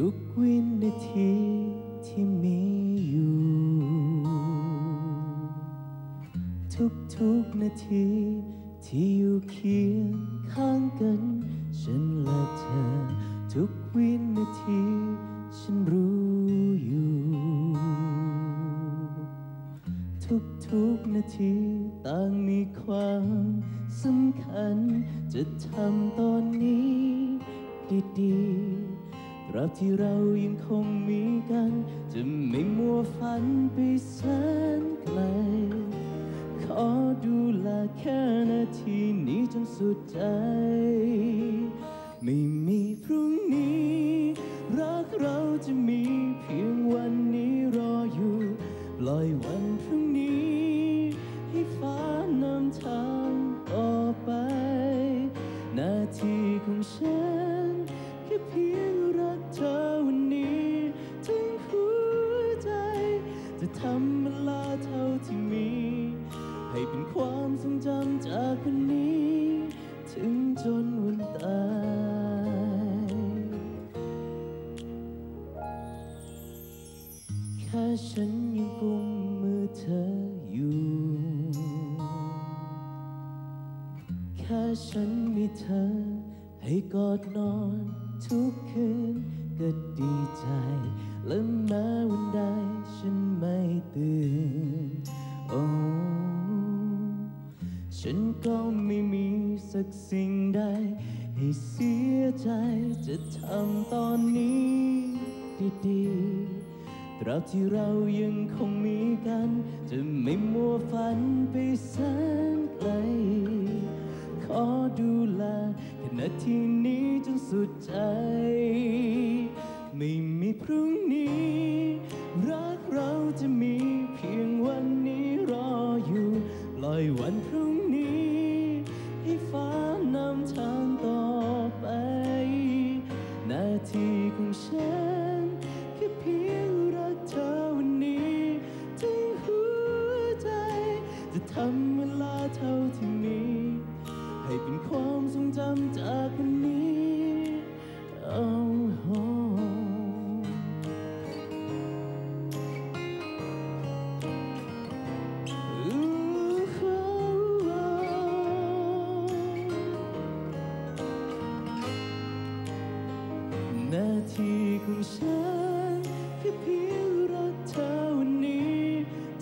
ทุกวินาทีที่มีอยู่ ทุกทุกๆนาทีที่อยู่เคียงข้างกัน ฉันและเธอ ทุกวินาที ฉันรู้อยู่ ทุกทุกๆนาทีต่างมีความสำคัญ จะทำตอนนี้ดีๆ ตราบที่เรายังคงมีกัน จะไม่มัวฝันไปแสนไกล ขอดูแลแค่นาทีนี้จนสุดใจ ไม่มีพรุ่งนี้ รักเราจะมี ทำเวลาเท่าที่มี ให้เป็นความทรงจำจากวันนี้ ถึงจนวันตายแค่ฉันยังกุมมือเธออยู่ แค่ฉันมีเธอ ให้กอดนอนทุกคืนก็ดีใจ และแม้วันใด ฉันก็ไม่มีสักสิ่งใด ให้เสียใจจะทำตอนนี้ดีๆตราบที่เรายังคงมีกัน จะไม่มัวฝันไปแสนไกล ขอดูแลแค่นาทีนี้จนสุดใจ ไม่มีพรุ่งนี้ ที่ของฉันแค่เพียงรักเธอวันนี้ทั้งหัวใจ จะทำเวลาเท่าที่มีให้เป็นความทรงจำจากวันนี้ นาทีของฉันแค่เพียงรักเธอวันนี้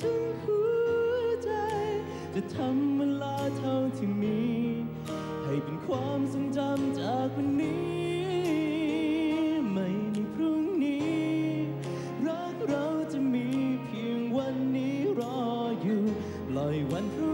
ทั้งหัวใจ จะทำเวลาเท่าที่มี ให้เป็นความทรงจำจากวันนี้ ไม่มีพรุ่งนี้ รักเราจะมีเพียงวันนี้รออยู่ปล่อยวันพรุ่ง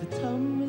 the tumble.